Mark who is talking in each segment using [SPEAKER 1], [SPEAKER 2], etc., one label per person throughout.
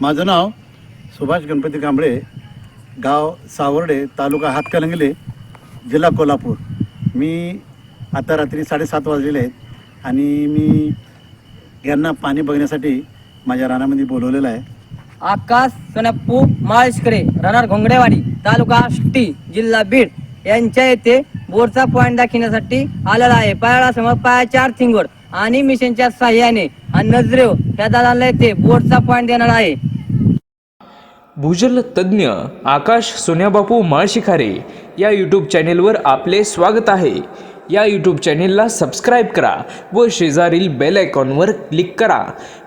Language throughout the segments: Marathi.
[SPEAKER 1] माझं नाव सुभाष गणपती कांबळे गाव सावर्डे तालुका हातकलंगले जिल्हा कोल्हापूर. मी आता रात्री साडेसात वाजलेले आहेत आणि मी यांना पाणी बघण्यासाठी माझ्या रानामध्ये बोलवलेलं आहे.
[SPEAKER 2] आकाश सोनापू माळशकरे राहणार घोंगडेवाडी तालुका आष्टी जिल्हा बीड. यांच्या येथे बोरचा पॉईंट दाखवण्यासाठी आलेला आहे. पायाळासमोर पायाच्या आर्थिंगवर आणि मिशनच्या साह्याने आणि नजरेव या दादाला येथे बोरचा पॉईंट देणार आहे.
[SPEAKER 3] भूजल तज्ज्ञ आकाश सोन्याबापू माळशिखारे या यूट्यूब चॅनेलवर आपले स्वागत आहे. या यूट्यूब चॅनेलला सबस्क्राईब करा व शेजारील बेल आयकॉनवर क्लिक करा.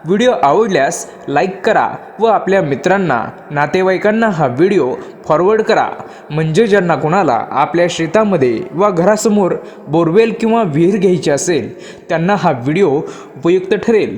[SPEAKER 3] व्हिडिओ आवडल्यास लाईक करा व आपल्या मित्रांना नातेवाईकांना हा व्हिडिओ फॉरवर्ड करा. म्हणजे ज्यांना कोणाला आपल्या शेतामध्ये वा घरासमोर बोरवेल किंवा विहीर घ्यायची असेल त्यांना हा व्हिडिओ उपयुक्त ठरेल.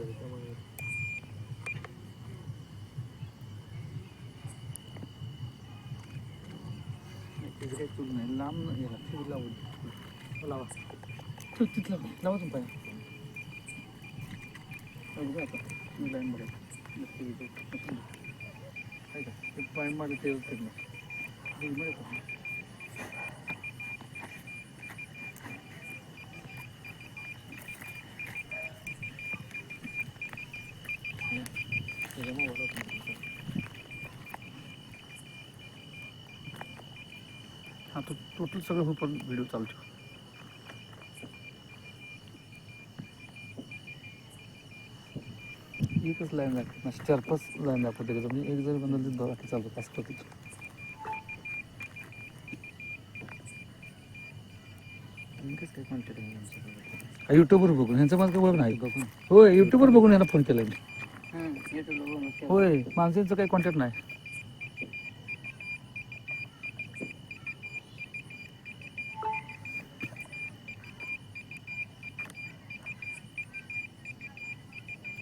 [SPEAKER 4] त्याचं काही चूक नाही लांब नाही याला ठेवी लावून लावा ठेव तिथला लावा तुम्ही पाय आता मी लाईन मध्ये काय का पाय माझं तेल ठेवलं मध्ये हा तो टोटल सगळं हो पण व्हिडिओ चालू ठेव एकच लाईन दाखवत चार पाच लाईन दाखवते का म्हणजे एक जर तर बाकी चालतो पाच पती युट्यूबवर बघून. ह्यांचं माझं काही ओळख नाही बघून. होय युट्यूबवर बघून यांना फोन केला मी. होय माणसांचं काही कॉन्टॅक्ट नाही.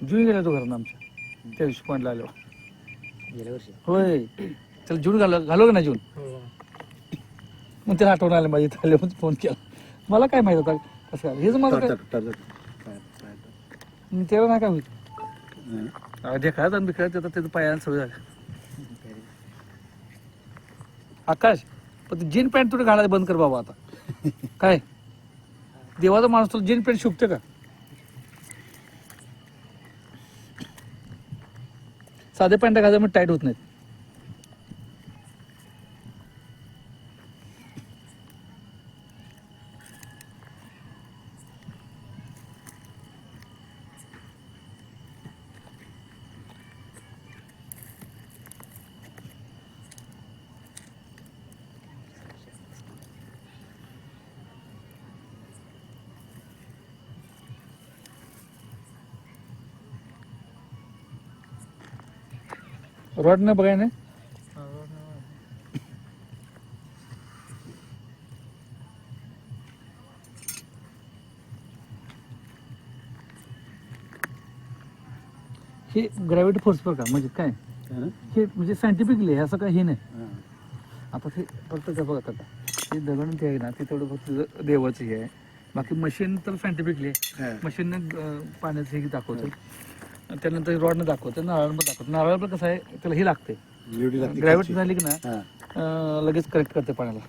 [SPEAKER 4] जून गेला तो घरानं आमच्या. त्या दिवशी पॉईंटला आल्यावर.
[SPEAKER 5] गेल्या वर्षी?
[SPEAKER 4] होय. त्याला जून घाल घालो का नाही जून मग त्याला आठवण आलं माझ्या इथं आल्यावर फोन केला. मला काय माहीत होता? कसं काय? हेच मला काय मग तेव्हा नाही काय होईल अरे खेळत आणि खेळत येतात त्याचं पायाला सवय झाली. आकाश पण ते जीन पॅन्ट तुला घालायला बंद कर बाबा आता. काय? देवाचा माणूस तुला जीन पॅन्ट शुकते का? साधे पॅन्ट घालायला मग टाईट होत नाहीत. रॉड नाही बघाय नाही हे ग्रॅव्हिटी फोर्स बघा म्हणजे काय? हे म्हणजे सायंटिफिकली असं काय हे नाही. आता ते फक्त काय बघा आता हे दगड ते आहे ना ते तेवढं फक्त देवाचं हे आहे. बाकी मशीन तर सायंटिफिकली आहे. मशीनने पाण्याचं हे दाखवतं. त्यानंतर रॉडनं दाखवतं नारळ पण दाखवतं. नारळ पण कसं आहे त्याला हे लागते.
[SPEAKER 6] ग्रॅव्हिटी
[SPEAKER 4] झाली की
[SPEAKER 6] ना
[SPEAKER 4] लगेच करेक्ट करते पाण्याला.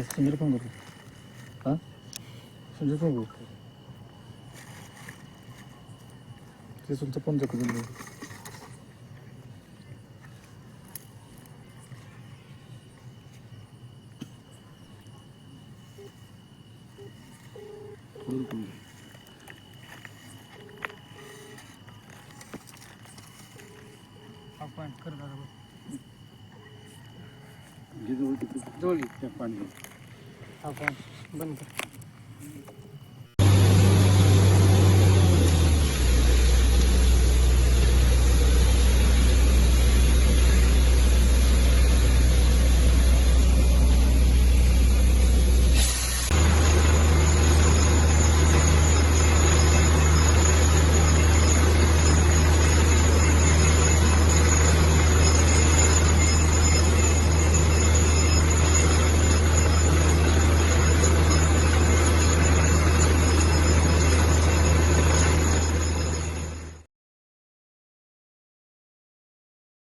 [SPEAKER 4] ते संजय फोन करतो हां संजय फोन करतो ते तुमचा फोन जातो
[SPEAKER 6] जवळ पाणी बंद कर